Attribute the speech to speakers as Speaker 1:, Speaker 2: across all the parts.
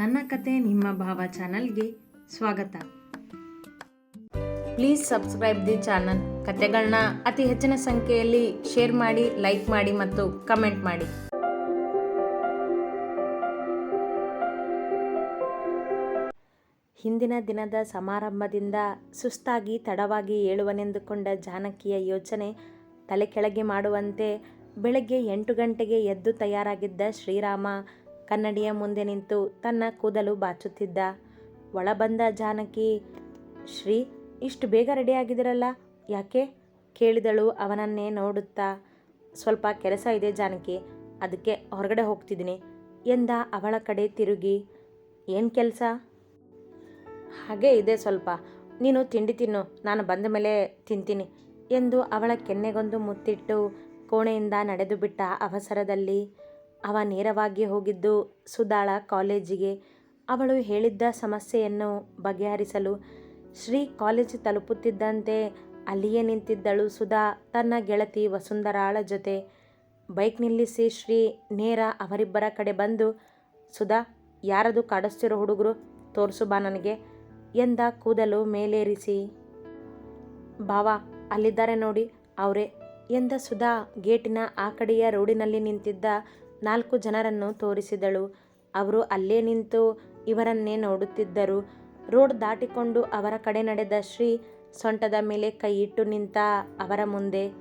Speaker 1: ನನ್ನ ಕತೆ ನಿಮ್ಮ ಭಾವ ಚಾನಲ್ಗೆ ಸ್ವಾಗತ. Please subscribe the channel. ಕತೆಗಳನ್ನ ಅತಿ ಹೆಚ್ಚಿನ ಸಂಖ್ಯೆಯಲ್ಲಿ ಶೇರ್ ಮಾಡಿ, ಲೈಕ್ ಮಾಡಿ ಮತ್ತು ಕಮೆಂಟ್ ಮಾಡಿ. ಹಿಂದಿನ ದಿನದ ಸಮಾರಂಭದಿಂದ ಸುಸ್ತಾಗಿ ತಡವಾಗಿ ಏಳುವನೆಂದುಕೊಂಡ ಜಾನಕಿಯ ಯೋಚನೆ ತಲೆ ಕೆಳಗೆ ಮಾಡುವಂತೆ ಬೆಳಗ್ಗೆ ಎಂಟು ಗಂಟೆಗೆ ಎದ್ದು ತಯಾರಾಗಿದ್ದ ಶ್ರೀರಾಮ ಕನ್ನಡಿಯ ಮುಂದೆ ನಿಂತು ತನ್ನ ಕೂದಲು ಬಾಚುತ್ತಿದ್ದ. ಒಳ ಬಂದ ಜಾನಕಿ, ಶ್ರೀ, ಇಷ್ಟು ಬೇಗ ರೆಡಿಯಾಗಿದ್ದೀರಲ್ಲ? ಯಾಕೆ? ಕೇಳಿದಳು ಅವನನ್ನೇ ನೋಡುತ್ತಾ. ಸ್ವಲ್ಪ ಕೆಲಸ ಇದೆ ಜಾನಕಿ, ಅದಕ್ಕೆ ಹೊರಗಡೆ ಹೋಗ್ತಿದ್ದೀನಿ. ಎಂದ ಅವಳ ಕಡೆ ತಿರುಗಿ. ಏನು ಕೆಲಸ? ಹಾಗೆ ಇದೆ ಸ್ವಲ್ಪ. ನೀನು ತಿಂಡಿ ತಿನ್ನು, ನಾನು ಬಂದ ಮೇಲೆ ತಿಂತೀನಿ, ಎಂದು ಅವಳ ಕೆನ್ನೆಗೊಂದು ಮುತ್ತಿಟ್ಟು ಕೋಣೆಯಿಂದ ನಡೆದು ಬಿಟ್ಟ ಅವಸರದಲ್ಲಿ ಅವ ನೇರವಾಗಿ ಹೋಗಿದ್ದು ಸುಧಾಳ ಕಾಲೇಜಿಗೆ. ಅವಳು ಹೇಳಿದ್ದ ಸಮಸ್ಯೆಯನ್ನು ಬಗೆಹರಿಸಲು ಶ್ರೀ ಕಾಲೇಜ್ ತಲುಪುತ್ತಿದ್ದಂತೆ ಅಲ್ಲಿಯೇ ನಿಂತಿದ್ದಳು ಸುಧಾ ತನ್ನ ಗೆಳತಿ ವಸುಂಧರಾಳ ಜೊತೆ. ಬೈಕ್ ನಿಲ್ಲಿಸಿ ಶ್ರೀ ನೇರ ಅವರಿಬ್ಬರ ಕಡೆ ಬಂದು, ಸುಧಾ, ಯಾರದು ಕಾಡಿಸ್ತಿರೋ ಹುಡುಗರು, ತೋರಿಸು ಬಾ ನನಗೆ ಎಂದ ಕೂದಲು ಮೇಲೇರಿಸಿ. ಬಾವ, ಅಲ್ಲಿದ್ದಾರೆ ನೋಡಿ, ಅವರೇ ಎಂದ ಸುಧಾ ಗೇಟಿನ ಆ ಕಡೆಯ ರೋಡಿನಲ್ಲಿ ನಿಂತಿದ್ದ ನಾಲ್ಕು ಜನರನ್ನು ತೋರಿಸಿದಳು. ಅವರು ಅಲ್ಲೇ ನಿಂತು ಇವರನ್ನೇ ನೋಡುತ್ತಿದ್ದರು. ರೋಡ್ ದಾಟಿಕೊಂಡು ಅವರ ಕಡೆ ನಡೆದ ಶ್ರೀ ಸೊಂಟದ ಮೇಲೆ ಕೈ ಇಟ್ಟು ನಿಂತ ಅವರ ಮುಂದೆ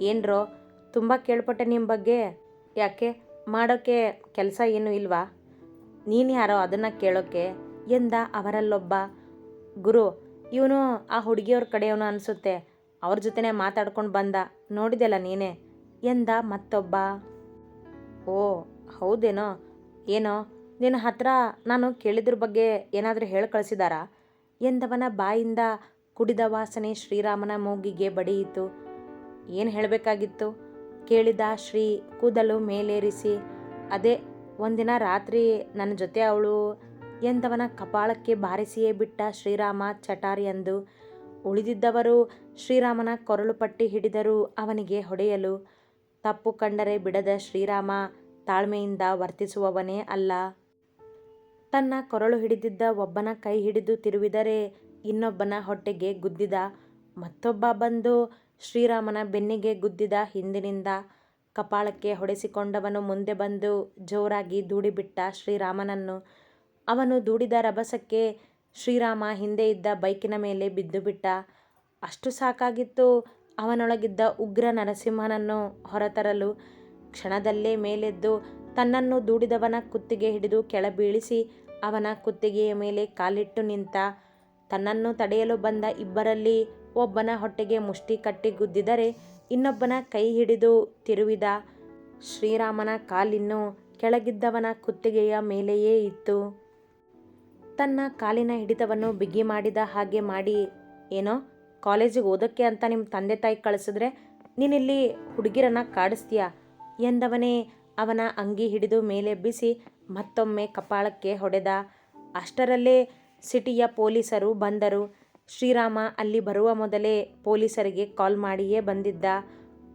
Speaker 1: ಏನ್ರೋ ತುಂಬ ಕೇಳ್ಪಟ್ಟೆ ನಿಮ್ಮ ಬಗ್ಗೆ. ಯಾಕೆ? ಮಾಡೋಕ್ಕೆ ಕೆಲಸ ಏನೂ ಇಲ್ವಾ? ನೀನು ಯಾರೋ ಅದನ್ನು ಕೇಳೋಕ್ಕೆ ಎಂದ ಅವರಲ್ಲೊಬ್ಬ. ಗುರು, ಇವನು ಆ ಹುಡುಗಿಯವ್ರ ಕಡೆಯವನು ಅನಿಸುತ್ತೆ. ಅವ್ರ ಜೊತೆನೇ ಮಾತಾಡ್ಕೊಂಡು ಬಂದ. ನೋಡಿದೆಲ್ಲ ನೀನೇ? ಎಂದ ಮತ್ತೊಬ್ಬ. ಓ, ಹೌದೇನೋ? ಏನೋ? ನಿನ್ನ ಹತ್ರ ನಾನು ಕೇಳಿದ್ರ ಬಗ್ಗೆ ಏನಾದರೂ ಹೇಳಿ ಕಳಿಸಿದಾರಾ? ಎಂದವನ ಬಾಯಿಂದ ಕುಡಿದ ವಾಸನೆ ಶ್ರೀರಾಮನ ಮೂಗಿಗೆ ಬಡಿಯಿತು. ಏನು ಹೇಳಬೇಕಾಗಿತ್ತು? ಕೇಳಿದ ಶ್ರೀ ಕೂದಲು ಮೇಲೇರಿಸಿ, ಅದೇ ಒಂದಿನ ರಾತ್ರಿ ನನ್ನ ಜೊತೆ ಅವಳು ಎಂದವನ ಕಪಾಳಕ್ಕೆ ಬಾರಿಸಿಯೇ ಬಿಟ್ಟ ಶ್ರೀರಾಮ ಚಟಾರಿ ಎಂದು ಉಳಿದಿದ್ದವರು ಶ್ರೀರಾಮನ ಕೊರಳು ಪಟ್ಟಿ ಹಿಡಿದರು ಅವನಿಗೆ ಹೊಡೆಯಲು, ತಪ್ಪು ಕಂಡರೆ ಬಿಡದ ಶ್ರೀರಾಮ ತಾಳ್ಮೆಯಿಂದ ವರ್ತಿಸುವವನೇ ಅಲ್ಲ. ತನ್ನ ಕೊರಳು ಹಿಡಿದಿದ್ದ ಒಬ್ಬನ ಕೈ ಹಿಡಿದು ತಿರುವಿದರೆ ಇನ್ನೊಬ್ಬನ ಹೊಟ್ಟೆಗೆ ಗುದ್ದಿದ ಮತ್ತೊಬ್ಬ ಬಂದು ಶ್ರೀರಾಮನ ಬೆನ್ನಿಗೆ ಗುದ್ದಿದ ಹಿಂದಿನಿಂದ ಕಪಾಳಕ್ಕೆ ಹೊಡೆಸಿಕೊಂಡವನು ಮುಂದೆ ಬಂದು ಜೋರಾಗಿ ದೂಡಿಬಿಟ್ಟ ಶ್ರೀರಾಮನನ್ನು. ಅವನು ದೂಡಿದ ರಭಸಕ್ಕೆ ಶ್ರೀರಾಮ ಹಿಂದೆ ಇದ್ದ ಬೈಕಿನ ಮೇಲೆ ಬಿದ್ದುಬಿಟ್ಟ. ಅಷ್ಟು ಸಾಕಾಗಿತ್ತು ಅವನೊಳಗಿದ್ದ ಉಗ್ರ ನರಸಿಂಹನನ್ನು ಹೊರತರಲು ಕ್ಷಣದಲ್ಲೇ ಮೇಲೆದ್ದು ತನ್ನನ್ನು ದೂಡಿದವನ ಕುತ್ತಿಗೆ ಹಿಡಿದು ಕೆಳಬೀಳಿಸಿ ಅವನ ಕುತ್ತಿಗೆಯ ಮೇಲೆ ಕಾಲಿಟ್ಟು ನಿಂತ ತನ್ನನ್ನು ತಡೆಯಲು ಬಂದ ಇಬ್ಬರಲ್ಲಿ ಒಬ್ಬನ ಹೊಟ್ಟೆಗೆ ಮುಷ್ಟಿ ಕಟ್ಟಿ ಗುದ್ದಿದರೆ ಇನ್ನೊಬ್ಬನ ಕೈ ಹಿಡಿದು ತಿರುವಿದ ಶ್ರೀರಾಮನ ಕಾಲಿನ್ನು ಕೆಳಗಿದ್ದವನ ಕುತ್ತಿಗೆಯ ಮೇಲೆಯೇ ಇತ್ತು. ತನ್ನ ಕಾಲಿನ ಹಿಡಿತವನ್ನು ಬಿಗಿ ಮಾಡಿದ ಹಾಗೆ ಮಾಡಿ, ಏನೋ, ಕಾಲೇಜಿಗೆ ಓದೋಕ್ಕೆ ಅಂತ ನಿಮ್ಮ ತಂದೆ ತಾಯಿ ಕಳಿಸಿದ್ರೆ ನೀನಿಲ್ಲಿ ಹುಡುಗಿರನ್ನ ಕಾಡಿಸ್ತೀಯ? ಎಂದವನೇ ಅವನ ಅಂಗಿ ಹಿಡಿದು ಮೇಲೆಬ್ಬಿಸಿ ಮತ್ತೊಮ್ಮೆ ಕಪಾಳಕ್ಕೆ ಹೊಡೆದ. ಅಷ್ಟರಲ್ಲೇ ಸಿಟಿಯ ಪೊಲೀಸರು ಬಂದರು. ಶ್ರೀರಾಮ ಅಲ್ಲಿ ಬರುವ ಮೊದಲೇ ಪೊಲೀಸರಿಗೆ ಕಾಲ್ ಮಾಡಿಯೇ ಬಂದಿದ್ದ.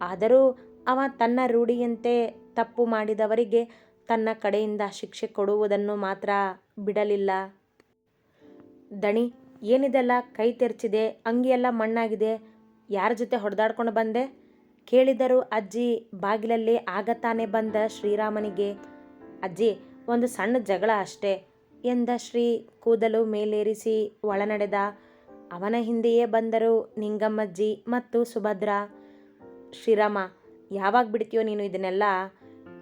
Speaker 1: ಆದರೂ ಅವ ತನ್ನ ರೂಢಿಯಂತೆ ತಪ್ಪು ಮಾಡಿದವರಿಗೆ ತನ್ನ ಕಡೆಯಿಂದ ಶಿಕ್ಷೆ ಕೊಡುವುದನ್ನು ಮಾತ್ರ ಬಿಡಲಿಲ್ಲ. ದಣಿ, ಏನಿದೆಲ್ಲ ಕೈ ತೆರ್ಚಿದೆ? ಅಂಗಿಯೆಲ್ಲ ಮಣ್ಣಾಗಿದೆ. ಯಾರ ಜೊತೆ ಹೊಡೆದಾಡ್ಕೊಂಡು ಬಂದೆ? ಕೇಳಿದರು ಅಜ್ಜಿ ಬಾಗಿಲಲ್ಲಿ ಆಗ ತಾನೇ ಬಂದ ಶ್ರೀರಾಮನಿಗೆ, ಅಜ್ಜಿ, ಒಂದು ಸಣ್ಣ ಜಗಳ ಅಷ್ಟೇ, ಎಂದ ಶ್ರೀ ಕೂದಲು ಮೇಲೇರಿಸಿ ಒಳನಡೆದ. ಅವನ ಹಿಂದೆಯೇ ಬಂದರು ನಿಂಗಮ್ಮಜ್ಜಿ ಮತ್ತು ಸುಭದ್ರ. ಶ್ರೀರಾಮ, ಯಾವಾಗ ಬಿಡ್ತೀಯೋ ನೀನು ಇದನ್ನೆಲ್ಲ?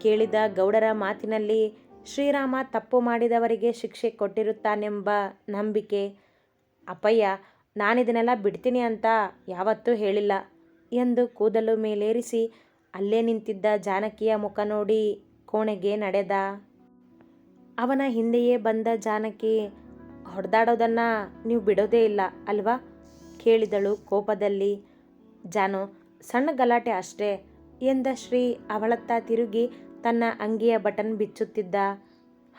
Speaker 1: ಕೇಳಿದ ಗೌಡರ ಮಾತಿನಲ್ಲಿ, ಶ್ರೀರಾಮ ತಪ್ಪು ಮಾಡಿದವರಿಗೆ ಶಿಕ್ಷೆ ಕೊಟ್ಟಿರುತ್ತಾನೆಂಬ ನಂಬಿಕೆ. ಅಪ್ಪಯ್ಯ, ನಾನಿದನ್ನೆಲ್ಲ ಬಿಡ್ತೀನಿ ಅಂತ ಯಾವತ್ತೂ ಹೇಳಿಲ್ಲ. ಎಂದು ಕೂದಲು ಮೇಲೇರಿಸಿ ಅಲ್ಲೇ ನಿಂತಿದ್ದ ಜಾನಕಿಯ ಮುಖ ನೋಡಿ ಕೋಣೆಗೆ ನಡೆದ. ಅವನ ಹಿಂದೆಯೇ ಬಂದ ಜಾನಕಿ, ಹೊಡೆದಾಡೋದನ್ನು ನೀವು ಬಿಡೋದೇ ಇಲ್ಲ, ಅಲ್ವಾ? ಕೇಳಿದಳು ಕೋಪದಲ್ಲಿ. ಜಾನು, ಸಣ್ಣ ಗಲಾಟೆ ಅಷ್ಟೇ, ಎಂದ ಶ್ರೀ ಅವಳತ್ತ ತಿರುಗಿ ತನ್ನ ಅಂಗಿಯ ಬಟನ್ ಬಿಚ್ಚುತ್ತಿದ್ದ.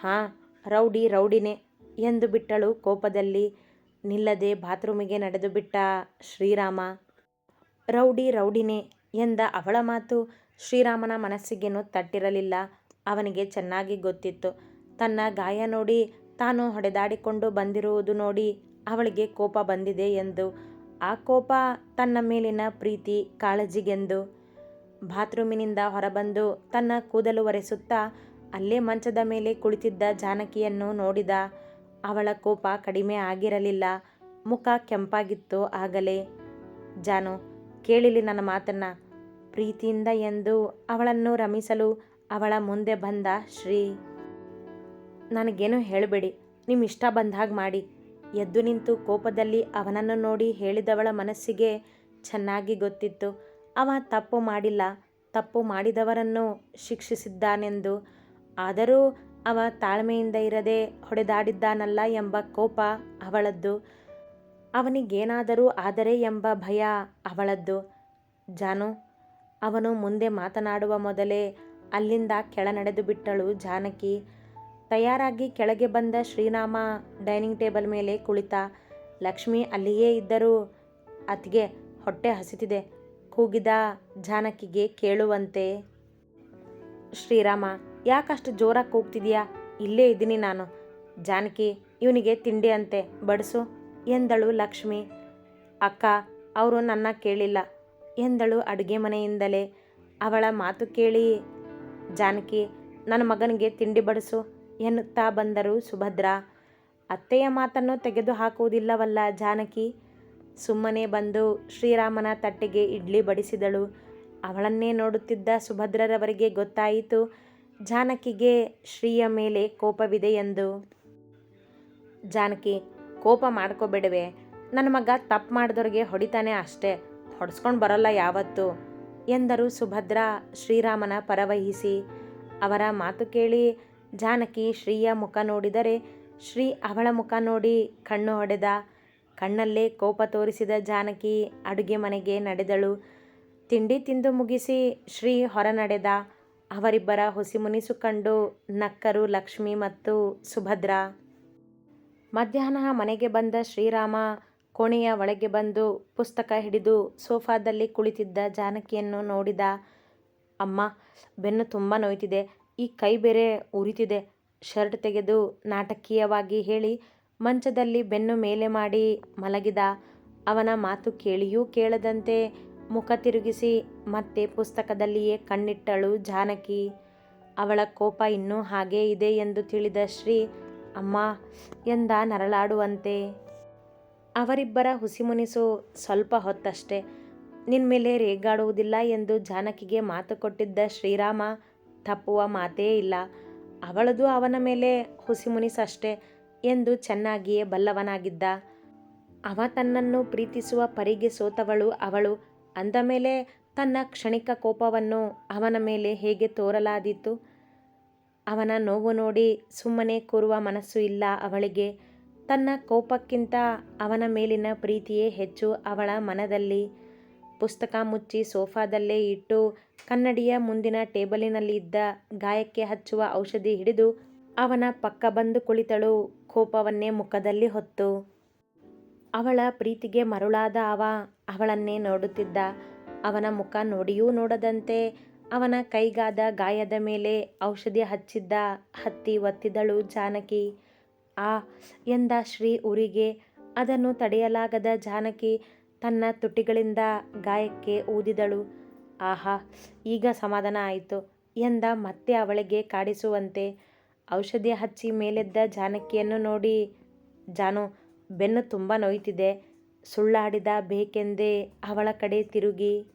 Speaker 1: ಹಾಂ, ರೌಡಿ, ರೌಡಿನೇ, ಎಂದು ಬಿಟ್ಟಳು ಕೋಪದಲ್ಲಿ. ನಿಲ್ಲದೆ ಬಾತ್ರೂಮಿಗೆ ನಡೆದು ಬಿಟ್ಟ ಶ್ರೀರಾಮ ರೌಡಿ ರೌಡಿನೇ ಎಂದ ಅವಳ ಮಾತು. ಶ್ರೀರಾಮನ ಮನಸ್ಸಿಗೇನು ತಟ್ಟಿರಲಿಲ್ಲ. ಅವನಿಗೆ ಚೆನ್ನಾಗಿ ಗೊತ್ತಿತ್ತು. ತನ್ನ ಗಾಯ ನೋಡಿ, ತಾನು ಹೊಡೆದಾಡಿಕೊಂಡು ಬಂದಿರುವುದು ನೋಡಿ ಅವಳಿಗೆ ಕೋಪ ಬಂದಿದೆ ಎಂದು. ಆ ಕೋಪ ತನ್ನ ಮೇಲಿನ ಪ್ರೀತಿ ಕಾಳಜಿಗೆಂದು. ಬಾತ್ರೂಮಿನಿಂದ ಹೊರಬಂದು ತನ್ನ ಕೂದಲು ಒರೆಸುತ್ತಾ ಅಲ್ಲೇ ಮಂಚದ ಮೇಲೆ ಕುಳಿತಿದ್ದ ಜಾನಕಿಯನ್ನು ನೋಡಿದ ಅವಳ ಕೋಪ ಕಡಿಮೆ ಆಗಿರಲಿಲ್ಲ. ಮುಖ ಕೆಂಪಾಗಿತ್ತು ಆಗಲೇ. ಜಾನು ಕೇಳಿಲಿ ನನ್ನ ಮಾತನ್ನ. ಪ್ರೀತಿಯಿಂದ ಎಂದು ಅವಳನ್ನು ರಮಿಸಲು ಅವಳ ಮುಂದೆ ಬಂದ ಶ್ರೀ, ನನಗೇನು ಹೇಳಬೇಡಿ ನಿಮ್ಮ ಇಷ್ಟ ಬಂದಾಗ ಮಾಡಿ. ಎದ್ದು ನಿಂತು ಕೋಪದಲ್ಲಿ ಅವನನ್ನು ನೋಡಿ ಹೇಳಿದವಳ ಮನಸ್ಸಿಗೆ ಚೆನ್ನಾಗಿ ಗೊತ್ತಿತ್ತು. ಅವ ತಪ್ಪು ಮಾಡಿಲ್ಲ, ತಪ್ಪು ಮಾಡಿದವರನ್ನು ಶಿಕ್ಷಿಸಿದ್ದಾನೆಂದು. ಆದರೂ ಅವ ತಾಳ್ಮೆಯಿಂದ ಇರದೆ ಹೊಡೆದಾಡಿದ್ದಾನಲ್ಲ ಎಂಬ ಕೋಪ ಅವಳದ್ದು. ಅವನಿಗೇನಾದರೂ ಆದರೆ ಎಂಬ ಭಯ ಅವಳದ್ದು. ಜಾನು, ಅವನು ಮುಂದೆ ಮಾತನಾಡುವ ಮೊದಲೇ ಅಲ್ಲಿಂದ ಕೆಳ ನಡೆದು ಬಿಟ್ಟಳು ಜಾನಕಿ. ತಯಾರಾಗಿ ಕೆಳಗೆ ಬಂದ ಶ್ರೀರಾಮ ಡೈನಿಂಗ್ ಟೇಬಲ್ ಮೇಲೆ ಕುಳಿತ. ಲಕ್ಷ್ಮಿ ಅಲ್ಲಿಯೇ ಇದ್ದರೂ ಅತಿಗೆ ಹೊಟ್ಟೆ ಹಸಿತಿದೆ. ಕೂಗಿದ ಜಾನಕಿಗೆ ಕೇಳುವಂತೆ, ಶ್ರೀರಾಮ, ಯಾಕಷ್ಟು ಜೋರಾಗಿ ಕೂಗ್ತಿದೀಯಾ? ಇಲ್ಲೇ ಇದ್ದೀನಿ ನಾನು. ಜಾನಕಿ, ಇವನಿಗೆ ತಿಂಡಿ ಅಂತೆ, ಬಡಿಸು. ಎಂದಳು ಲಕ್ಷ್ಮಿ. ಅಕ್ಕ, ಅವರು ನನ್ನ ಕೇಳಿಲ್ಲ. ಎಂದಳು ಅಡುಗೆ ಮನೆಯಿಂದಲೇ. ಅವಳ ಮಾತು ಕೇಳಿ, ಜಾನಕಿ, ನನ್ನ ಮಗನಿಗೆ ತಿಂಡಿ ಬಡಿಸು, ಎನ್ನುತ್ತಾ ಬಂದರು ಸುಭದ್ರ. ಅತ್ತೆಯ ಮಾತನ್ನು ತೆಗೆದು ಹಾಕುವುದಿಲ್ಲವಲ್ಲ ಜಾನಕಿ. ಸುಮ್ಮನೆ ಬಂದು ಶ್ರೀರಾಮನ ತಟ್ಟೆಗೆ ಇಡ್ಲಿ ಬಡಿಸಿದಳು. ಅವಳನ್ನೇ ನೋಡುತ್ತಿದ್ದ ಸುಭದ್ರರವರಿಗೆ ಗೊತ್ತಾಯಿತು, ಜಾನಕಿಗೆ ಶ್ರೀಯ ಮೇಲೆ ಕೋಪವಿದೆ ಎಂದು. ಜಾನಕಿ ಕೋಪ ಮಾಡ್ಕೋಬೇಡವೆ. ನನ್ನ ಮಗ ತಪ್ಪು ಮಾಡಿದವ್ರಿಗೆ ಹೊಡಿತಾನೆ ಅಷ್ಟೇ. ಹೊಡೆಸ್ಕೊಂಡು ಬರೋಲ್ಲ ಯಾವತ್ತು. ಎಂದರು ಸುಭದ್ರ ಶ್ರೀರಾಮನ ಪರವಹಿಸಿ. ಅವರ ಮಾತು ಕೇಳಿ ಜಾನಕಿ ಶ್ರೀಯ ಮುಖ ನೋಡಿದರೆ ಶ್ರೀ ಅವಳ ಮುಖ ನೋಡಿ ಕಣ್ಣು ಹೊಡೆದ. ಕಣ್ಣಲ್ಲೇ ಕೋಪ ತೋರಿಸಿದ ಜಾನಕಿ ಅಡುಗೆ ಮನೆಗೆ ನಡೆದಳು. ತಿಂಡಿ ತಿಂದು ಮುಗಿಸಿ ಶ್ರೀ ಹೊರ ನಡೆದ. ಅವರಿಬ್ಬರ ಹುಸಿ ಮುನಿಸು ಕಂಡು ನಕ್ಕರು ಲಕ್ಷ್ಮಿ ಮತ್ತು ಸುಭದ್ರ ಮಧ್ಯಾಹ್ನ ಮನೆಗೆ ಬಂದ ಶ್ರೀರಾಮ ಕೋಣೆಯ ಒಳಗೆ ಬಂದು ಪುಸ್ತಕ ಹಿಡಿದು ಸೋಫಾದಲ್ಲಿ ಕುಳಿತಿದ್ದ ಜಾನಕಿಯನ್ನು ನೋಡಿದ, ಅಮ್ಮ, ಬೆನ್ನು ತುಂಬ ನೋಯ್ತಿದೆ. ಈ ಕೈ ಬೇರೆ ಉರಿತಿದೆ. ಶರ್ಟ್ ತೆಗೆದು ನಾಟಕೀಯವಾಗಿ ಹೇಳಿ, ಮಂಚದಲ್ಲಿ ಬೆನ್ನು ಮೇಲೆ ಮಾಡಿ ಮಲಗಿದ. ಅವನ ಮಾತು ಕೇಳಿಯೂ ಕೇಳದಂತೆ ಮುಖ ತಿರುಗಿಸಿ ಮತ್ತೆ ಪುಸ್ತಕದಲ್ಲಿಯೇ ಕಣ್ಣಿಟ್ಟಳು ಜಾನಕಿ. ಅವಳ ಕೋಪ ಇನ್ನೂ ಹಾಗೇ ಇದೆ ಎಂದು ತಿಳಿದ ಶ್ರೀ ಅಮ್ಮ, ಎಂದ ನರಳಾಡುವಂತೆ. ಅವರಿಬ್ಬರ ಹುಸಿಮುನಿಸು ಸ್ವಲ್ಪ ಹೊತ್ತಷ್ಟೇ. ನಿನ್ನ ಮೇಲೆ ರೇಗಾಡುವುದಿಲ್ಲ ಎಂದು ಜಾನಕಿಗೆ ಮಾತು ಕೊಟ್ಟಿದ್ದ ಶ್ರೀರಾಮ ತಪ್ಪುವ ಮಾತೇ ಇಲ್ಲ. ಅವಳದು ಅವನ ಮೇಲೆ ಹುಸಿಮುನಿಸಷ್ಟೇ ಎಂದು ಚೆನ್ನಾಗಿಯೇ ಬಲ್ಲವನಾಗಿದ್ದ. ಅವ ತನ್ನನ್ನು ಪ್ರೀತಿಸುವ ಪರಿಗೆ ಸೋತವಳು ಅವಳು. ಅಂದ ಮೇಲೆ ತನ್ನ ಕ್ಷಣಿಕ ಕೋಪವನ್ನು ಅವನ ಮೇಲೆ ಹೇಗೆ ತೋರಲಾದೀತು? ಅವನ ನೋವು ನೋಡಿ ಸುಮ್ಮನೆ ಕೂರುವ ಮನಸ್ಸು ಇಲ್ಲ ಅವಳಿಗೆ. ತನ್ನ ಕೋಪಕ್ಕಿಂತ ಅವನ ಮೇಲಿನ ಪ್ರೀತಿಯೇ ಹೆಚ್ಚು ಅವಳ ಮನದಲ್ಲಿ. ಪುಸ್ತಕ ಮುಚ್ಚಿ ಸೋಫಾದಲ್ಲೇ ಇಟ್ಟು ಕನ್ನಡಿಯ ಮುಂದಿನ ಟೇಬಲಿನಲ್ಲಿ ಇದ್ದ ಗಾಯಕ್ಕೆ ಹಚ್ಚುವ ಔಷಧಿ ಹಿಡಿದು ಅವನ ಪಕ್ಕ ಬಂದು ಕುಳಿತಳು ಕೋಪವನ್ನೇ ಮುಖದಲ್ಲಿ ಹೊತ್ತು. ಅವಳ ಪ್ರೀತಿಗೆ ಮರುಳಾದ ಅವ ಅವಳನ್ನೇ ನೋಡುತ್ತಿದ್ದ. ಅವನ ಮುಖ ನೋಡಿಯೂ ನೋಡದಂತೆ ಅವನ ಕೈಗಾದ ಗಾಯದ ಮೇಲೆ ಔಷಧಿ ಹಚ್ಚಿದ್ದ ಹತ್ತಿ ಒತ್ತಿದಳು ಜಾನಕಿ. ಆ ಎಂದ ಶ್ರೀ ಉರಿಗೆ ಅದನ್ನು ತಡೆಯಲಾಗದ ಜಾನಕಿ ತನ್ನ ತುಟಿಗಳಿಂದ ಗಾಯಕ್ಕೆ ಊದಿದಳು. ಆಹಾ, ಈಗ ಸಮಾಧಾನ ಆಯಿತು ಎಂದ ಮತ್ತೆ ಅವಳಿಗೆ ಕಾಡಿಸುವಂತೆ. ಔಷಧಿ ಹಚ್ಚಿ ಮೇಲೆದ್ದ ಜಾನಕಿಯನ್ನು ನೋಡಿ, ಜಾನು, ಬೆನ್ನು ತುಂಬ ನೋಯ್ತಿದೆ, ಸುಳ್ಳಾಡಿದ ಬೇಕೆಂದೇ ಅವಳ ಕಡೆ ತಿರುಗಿ.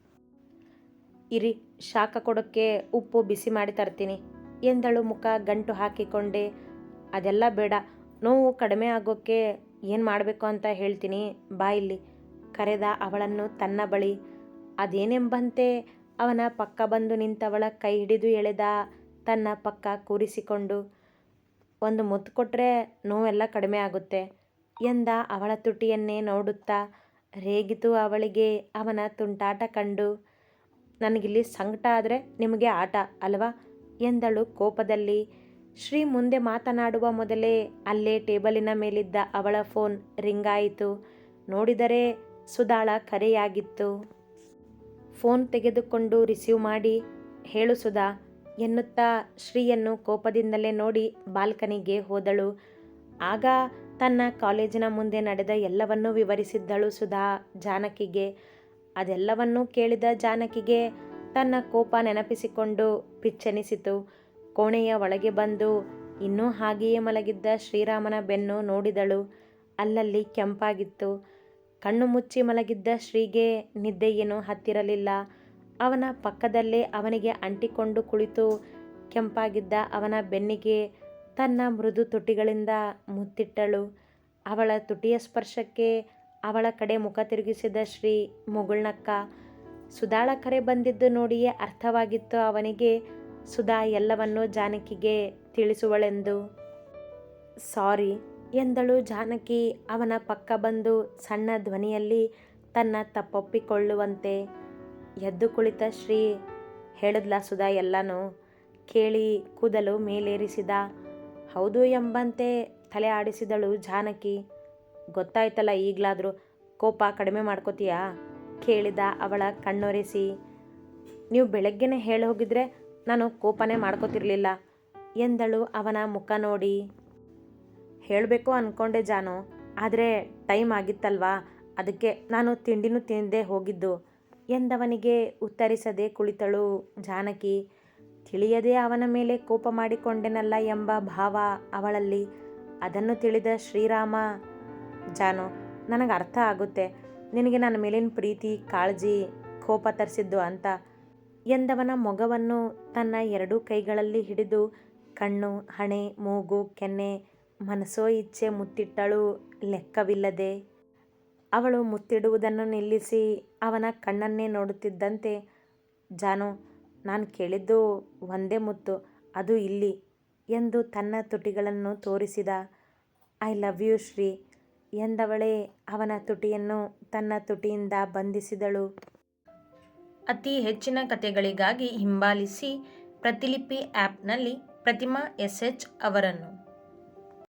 Speaker 1: ಇರಿ ಶಾಖ ಕೊಡೋಕ್ಕೆ ಉಪ್ಪು ಬಿಸಿ ಮಾಡಿ ತರ್ತೀನಿ. ಎಂದಳು ಮುಖ ಗಂಟು ಹಾಕಿಕೊಂಡೆ. ಅದೆಲ್ಲ ಬೇಡ, ನೋವು ಕಡಿಮೆ ಆಗೋಕ್ಕೆ ಏನು ಮಾಡಬೇಕು ಅಂತ ಹೇಳ್ತೀನಿ, ಬಾ ಇಲ್ಲಿ. ಕರೆದ ಅವಳನ್ನು ತನ್ನ ಬಳಿ. ಅದೇನೆಂಬಂತೆ ಅವನ ಪಕ್ಕ ಬಂದು ನಿಂತವಳ ಕೈ ಹಿಡಿದು ಎಳೆದ ತನ್ನ ಪಕ್ಕ ಕೂರಿಸಿಕೊಂಡು, ಒಂದು ಮುತ್ತು ಕೊಟ್ಟರೆ ನೋವೆಲ್ಲ ಕಡಿಮೆ ಆಗುತ್ತೆ ಎಂದ ಅವಳ ತುಟಿಯನ್ನೇ ನೋಡುತ್ತಾ ರೇಗಿತು ಅವಳಿಗೆ ಅವನ ತುಂಟಾಟ ಕಂಡು. ನನಗಿಲ್ಲಿ ಸಂಕಟ ಆದರೆ ನಿಮಗೆ ಆಟ, ಅಲ್ವಾ? ಎಂದಳು ಕೋಪದಲ್ಲಿ. ಶ್ರೀ ಮುಂದೆ ಮಾತನಾಡುವ ಮೊದಲೇ ಅಲ್ಲೇ ಟೇಬಲಿನ ಮೇಲಿದ್ದ ಅವಳ ಫೋನ್ ರಿಂಗ್ ಆಯಿತು. ನೋಡಿದರೆ ಸುಧಾಳ ಕರೆಯಾಗಿತ್ತು. ಫೋನ್ ತೆಗೆದುಕೊಂಡು ರಿಸೀವ್ ಮಾಡಿ, ಹೇಳು ಸುಧಾ, ಎನ್ನುತ್ತಾ ಶ್ರೀಯನ್ನು ಕೋಪದಿಂದಲೇ ನೋಡಿ ಬಾಲ್ಕನಿಗೆ ಹೋದಳು. ಆಗ ತನ್ನ ಕಾಲೇಜಿನ ಮುಂದೆ ನಡೆದ ಎಲ್ಲವನ್ನೂ ವಿವರಿಸಿದ್ದಳು ಸುಧಾ ಜಾನಕಿಗೆ. ಅದೆಲ್ಲವನ್ನೂ ಕೇಳಿದ ಜಾನಕಿಗೆ ತನ್ನ ಕೋಪ ನೆನಪಿಸಿಕೊಂಡು ಪಿಚ್ಚೆನಿಸಿತು. ಕೋಣೆಯ ಒಳಗೆ ಬಂದು ಇನ್ನೂ ಹಾಗೆಯೇ ಮಲಗಿದ್ದ ಶ್ರೀರಾಮನ ಬೆನ್ನು ನೋಡಿದಳು. ಅಲ್ಲಲ್ಲಿ ಕೆಂಪಾಗಿತ್ತು. ಕಣ್ಣು ಮುಚ್ಚಿ ಮಲಗಿದ್ದ ಶ್ರೀಗೆ ನಿದ್ದೆ ಏನೂ ಹತ್ತಿರಲಿಲ್ಲ. ಅವನ ಪಕ್ಕದಲ್ಲೇ ಅವನಿಗೆ ಅಂಟಿಕೊಂಡು ಕುಳಿತು ಕೆಂಪಾಗಿದ್ದ ಅವನ ಬೆನ್ನಿಗೆ ತನ್ನ ಮೃದು ತುಟಿಗಳಿಂದ ಮುತ್ತಿಟ್ಟಳು. ಅವಳ ತುಟಿಯ ಸ್ಪರ್ಶಕ್ಕೆ ಅವಳ ಕಡೆ ಮುಖ ತಿರುಗಿಸಿದ ಶ್ರೀ ಮುಗುಳ್ನಕ್ಕ, ಸುಧಾಳ ಕರೆ ಬಂದಿದ್ದು ನೋಡಿಯೇ ಅರ್ಥವಾಗಿತ್ತು ಅವನಿಗೆ ಸುಧಾ ಎಲ್ಲವನ್ನೂ ಜಾನಕಿಗೆ ತಿಳಿಸುವಳೆಂದು. ಸಾರಿ, ಎಂದಳು ಜಾನಕಿ, ಅವನ ಪಕ್ಕ ಬಂದು ಸಣ್ಣ ಧ್ವನಿಯಲ್ಲಿ ತನ್ನ ತಪ್ಪೊಪ್ಪಿಕೊಳ್ಳುವಂತೆ. ಎದ್ದು ಕುಳಿತ ಶ್ರೀ, ಹೇಳಿದ್ಲ ಸುಧಾ ಎಲ್ಲನೂ? ಕೇಳಿ ಕೂದಲು ಮೇಲೇರಿಸಿದ. ಹೌದು ಎಂಬಂತೆ ತಲೆ ಆಡಿಸಿದಳು ಜಾನಕಿ. ಗೊತ್ತಾಯ್ತಲ್ಲ ಈಗಲಾದರೂ ಕೋಪ ಕಡಿಮೆ ಮಾಡ್ಕೋತೀಯಾ? ಕೇಳಿದ ಅವಳ ಕಣ್ಣೊರೆಸಿ. ನೀವು ಬೆಳಗ್ಗೆನೇ ಹೇಳಿ ಹೋಗಿದ್ರೆ ನಾನು ಕೋಪನೇ ಮಾಡ್ಕೋತಿರ್ಲಿಲ್ಲ ಎಂದಳು ಅವನ ಮುಖ ನೋಡಿ. ಹೇಳಬೇಕು ಅಂದ್ಕೊಂಡೆ ಜಾನು, ಆದರೆ ಟೈಮ್ ಆಗಿತ್ತಲ್ವಾ? ಅದಕ್ಕೆ ನಾನು ತಿಂಡಿನೂ ತಿಂದೇ ಹೋಗಿದ್ದು ಎಂದವನಿಗೆ ಉತ್ತರಿಸದೆ ಕುಳಿತಳು ಜಾನಕಿ. ತಿಳಿಯದೆ ಅವನ ಮೇಲೆ ಕೋಪ ಮಾಡಿಕೊಂಡೆನಲ್ಲ ಎಂಬ ಭಾವ ಅವಳಲ್ಲಿ. ಅದನ್ನು ತಿಳಿದ ಶ್ರೀರಾಮ ಜಾನು, ನನಗೆ ಅರ್ಥ ಆಗುತ್ತೆ. ನಿನಗೆ ನನ್ನ ಮೇಲಿನ ಪ್ರೀತಿ, ಕಾಳಜಿ, ಕೋಪ ತರಿಸಿದ್ದು ಅಂತ. ಎಂದವನ ಮೊಗವನ್ನು ತನ್ನ ಎರಡೂ ಕೈಗಳಲ್ಲಿ ಹಿಡಿದು ಕಣ್ಣು, ಹಣೆ, ಮೂಗು, ಕೆನ್ನೆ ಮನಸೋ ಇಚ್ಛೆ ಮುತ್ತಿಟ್ಟಳು ಲೆಕ್ಕವಿಲ್ಲದೆ. ಅವಳು ಮುತ್ತಿಡುವುದನ್ನು ನಿಲ್ಲಿಸಿ ಅವನ ಕಣ್ಣನ್ನೇ ನೋಡುತ್ತಿದ್ದಂತೆ, ಜಾನು, ನಾನು ಕೇಳಿದ್ದು ಒಂದೇ ಮುತ್ತು, ಅದು ಇಲ್ಲಿ ಎಂದು ತನ್ನ ತುಟಿಗಳನ್ನು ತೋರಿಸಿದ. I love you, Shri. ಎಂದವಳೇ ಅವನ ತುಟಿಯನ್ನು ತನ್ನ ತುಟಿಯಿಂದ ಬಂಧಿಸಿದಳು.
Speaker 2: ಅತಿ ಹೆಚ್ಚಿನ ಕಥೆಗಳಿಗಾಗಿ ಹಿಂಬಾಲಿಸಿ ಪ್ರತಿಲಿಪಿ ಆ್ಯಪ್ನಲ್ಲಿ ಪ್ರತಿಮಾ ಎಸ್ ಎಚ್ ಅವರನ್ನು.